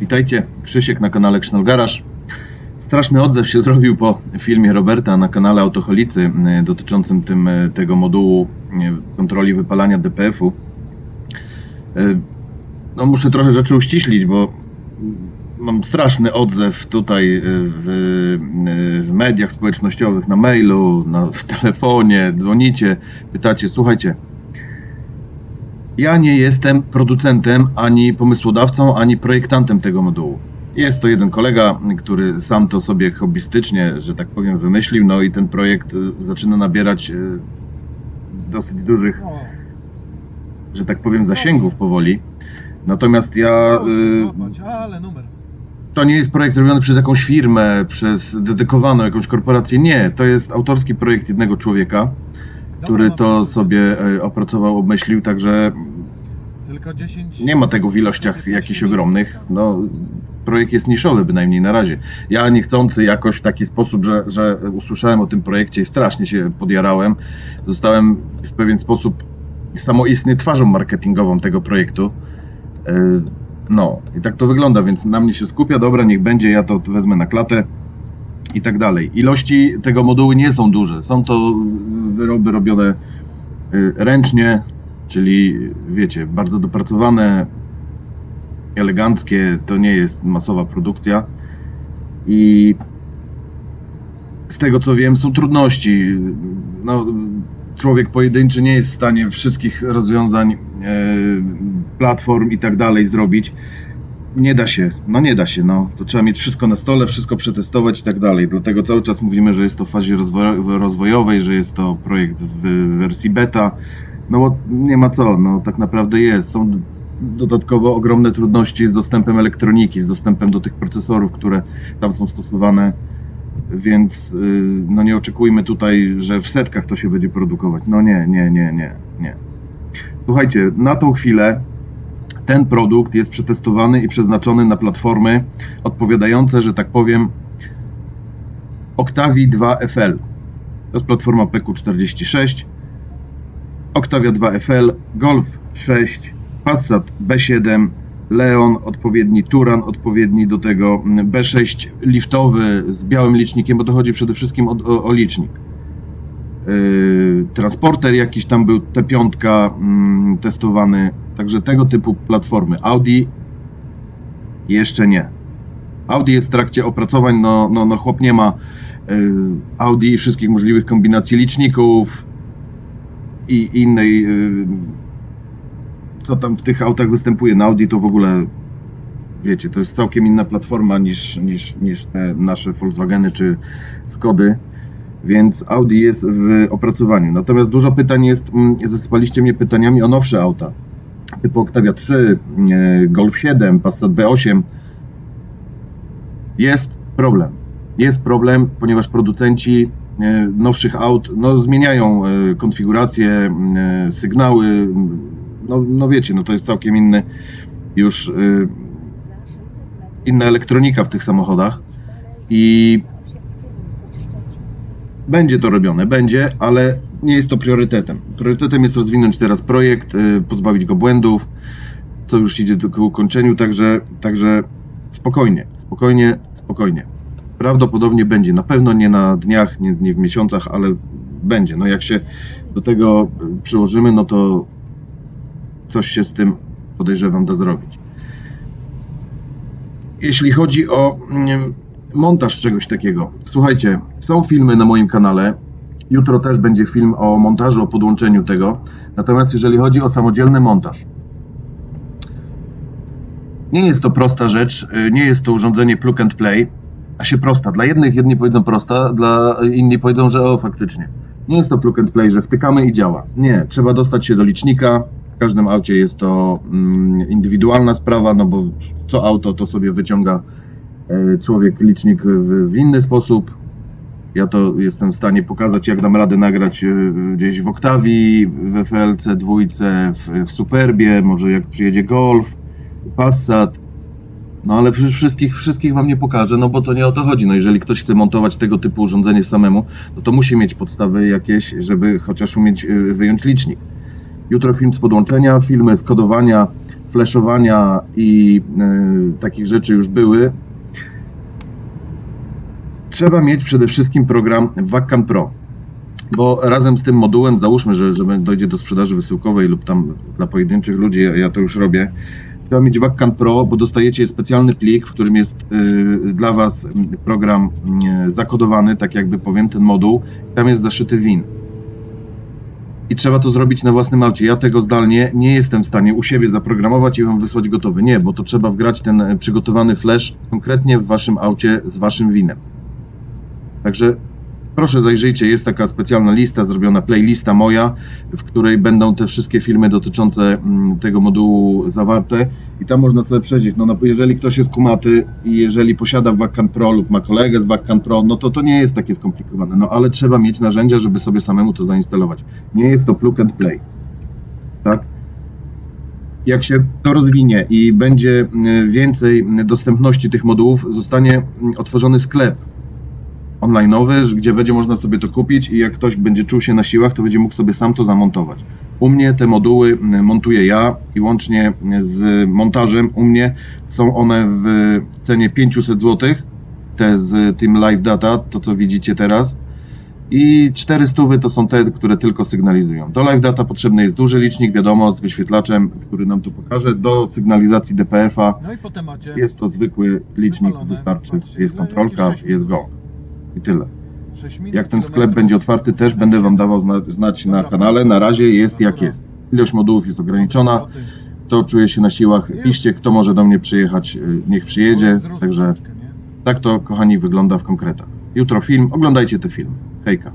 Witajcie, Krzysiek na kanale Krznol Garaż. Straszny odzew się zrobił po filmie Roberta na kanale Autoholicy y, dotyczącym tym, y, tego modułu y, kontroli wypalania DPF-u. No muszę trochę rzeczy uściślić, bo mam straszny odzew tutaj w, w mediach społecznościowych, na mailu, na, w telefonie, dzwonicie, pytacie, słuchajcie, ja nie jestem producentem, ani pomysłodawcą, ani projektantem tego modułu. Jest to jeden kolega, który sam to sobie hobbystycznie, że tak powiem, wymyślił, no i ten projekt y, zaczyna nabierać y, dosyć dużych, że tak powiem, zasięgów powoli. Natomiast ja. y, numer. To nie jest projekt robiony przez jakąś firmę, przez dedykowaną jakąś korporację. Nie, to jest autorski projekt jednego człowieka, który to sobie y, opracował, obmyślił, także Tylko 10. nie ma tego w ilościach jakichś ogromnych. No, projekt jest niszowy bynajmniej na razie. Ja niechcący jakoś w taki sposób, że, że usłyszałem o tym projekcie i strasznie się podjarałem. Zostałem w pewien sposób samoistnie twarzą marketingową tego projektu. Yy, No, i tak to wygląda, więc na mnie się skupia, dobra, niech będzie, ja to wezmę na klatę i tak dalej. Ilości tego modułu nie są duże. Są to wyroby robione y, ręcznie, czyli wiecie, bardzo dopracowane, eleganckie, to nie jest masowa produkcja. I z tego co wiem, są trudności. No, człowiek pojedynczy nie jest w stanie wszystkich rozwiązań, e, platform i tak dalej zrobić. Nie da się, no nie da się, no. To trzeba mieć wszystko na stole, wszystko przetestować i tak dalej. Dlatego cały czas mówimy, że jest to w fazie rozwo- rozwojowej, że jest to projekt w wersji beta. No bo nie ma co, no tak naprawdę jest. Są dodatkowo ogromne trudności z dostępem elektroniki, z dostępem do tych procesorów, które tam są stosowane, więc y, no nie oczekujmy tutaj, że w setkach to się będzie produkować. No nie, nie, nie, nie, nie. Słuchajcie, na tą chwilę ten produkt jest przetestowany i przeznaczony na platformy odpowiadające, że tak powiem, Octavii 2 FL. To jest platforma PQ46, Octavia 2 FL, Golf 6, Passat B7, Leon, odpowiedni Turan, odpowiedni do tego mm, B6 liftowy z białym licznikiem, bo to chodzi przede wszystkim o, o, o licznik. Yy, transporter jakiś tam był, T5 mm, testowany, także tego typu platformy. Audi jeszcze nie. Audi jest w trakcie opracowań, no, no, no chłop nie ma yy, Audi i wszystkich możliwych kombinacji liczników i innej yy, co tam w tych autach występuje. Na Audi to w ogóle, wiecie, to jest całkiem inna platforma niż, niż, niż te nasze Volkswageny czy Skody, więc Audi jest w opracowaniu. Natomiast dużo pytań jest, mm, zasypaliście mnie pytaniami o nowsze auta, typu Octavia 3, e, Golf 7, Passat B8. Jest problem. Jest problem, ponieważ producenci e, nowszych aut no, zmieniają e, konfiguracje, e, sygnały, no, no wiecie, no to jest całkiem inny już inna elektronika w tych samochodach i będzie to robione, będzie, ale nie jest to priorytetem. Priorytetem jest rozwinąć teraz projekt, y, pozbawić go błędów, co już idzie ku ukończeniu, także, także spokojnie, spokojnie, spokojnie. Prawdopodobnie będzie, na pewno nie na dniach, nie, nie w miesiącach, ale będzie. No jak się do tego y, przyłożymy, no to coś się z tym podejrzewam da zrobić. Jeśli chodzi o mm, montaż czegoś takiego, słuchajcie, są filmy na moim kanale. Jutro też będzie film o montażu, o podłączeniu tego. Natomiast jeżeli chodzi o samodzielny montaż, nie jest to prosta rzecz, y, nie jest to urządzenie plug and play, a się prosta. Dla jednych jedni powiedzą prosta, dla inni powiedzą, że o faktycznie. Nie jest to plug and play, że wtykamy i działa. Nie, trzeba dostać się do licznika. W każdym aucie jest to mm, indywidualna sprawa, no bo co auto to sobie wyciąga e, człowiek licznik w inny sposób. Ja to jestem w stanie pokazać, jak dam radę nagrać e, gdzieś w Octavii, w FLC dwójce, w, w Superbie, może jak przyjedzie Golf, Passat. No ale wszy- wszystkich, wszystkich wam nie pokażę, no bo to nie o to chodzi. No jeżeli ktoś chce montować tego typu urządzenie samemu, no to musi mieć podstawy jakieś, żeby chociaż umieć y, wyjąć licznik. Jutro film z podłączenia, filmy z kodowania, flashowania i e, takich rzeczy już były. Trzeba mieć przede wszystkim program Wakan Pro, bo razem z tym modułem, załóżmy, że, że dojdzie do sprzedaży wysyłkowej lub tam dla pojedynczych ludzi, ja, ja to już robię, trzeba mieć Wakan Pro, bo dostajecie specjalny plik, w którym jest y, dla Was y, program y, zakodowany, tak jakby powiem, ten moduł, tam jest zaszyty WIN. I trzeba to zrobić na własnym aucie. Ja tego zdalnie nie jestem w stanie u siebie zaprogramować i Wam wysłać gotowy. Nie, bo to trzeba wgrać ten y, przygotowany flash konkretnie w Waszym aucie z Waszym winem. Także proszę zajrzyjcie, jest taka specjalna lista, zrobiona playlista moja, w której będą te wszystkie filmy dotyczące mm, tego modułu zawarte i tam można sobie przejrzeć. No, no jeżeli ktoś jest kumaty i jeżeli posiada Wakan Pro lub ma kolegę z Wakan Pro, no to to nie jest takie skomplikowane, no ale trzeba mieć narzędzia, żeby sobie samemu to zainstalować. Nie jest to plug and play. Tak? Jak się to rozwinie i będzie mm, więcej mm, dostępności tych modułów, zostanie mm, otworzony sklep online'owy, gdzie będzie można sobie to kupić i jak ktoś będzie czuł się na siłach, to będzie mógł sobie sam to zamontować. U mnie te moduły montuję ja i łącznie z montażem u mnie są one w cenie 500 zł, te z tym Live Data, to co widzicie teraz. I 400 to są te, które tylko sygnalizują. Do Live Data potrzebny jest duży licznik, wiadomo, z wyświetlaczem, który nam to pokaże. Do sygnalizacji DPF-a No jest to zwykły licznik, wystarczy. Jest kontrolka, sześć jest go. I tyle. 6 minut, Jak ten sklep będzie otwarty, też będę Wam dawał zna znać na kanale. Na razie jest jak jest. Ilość modułów jest ograniczona. To czuję się na siłach. Piszcie, kto może do mnie przyjechać, y, niech przyjedzie. Także tak to, kochani, wygląda w konkretach. Jutro film. Oglądajcie te filmy. Hejka.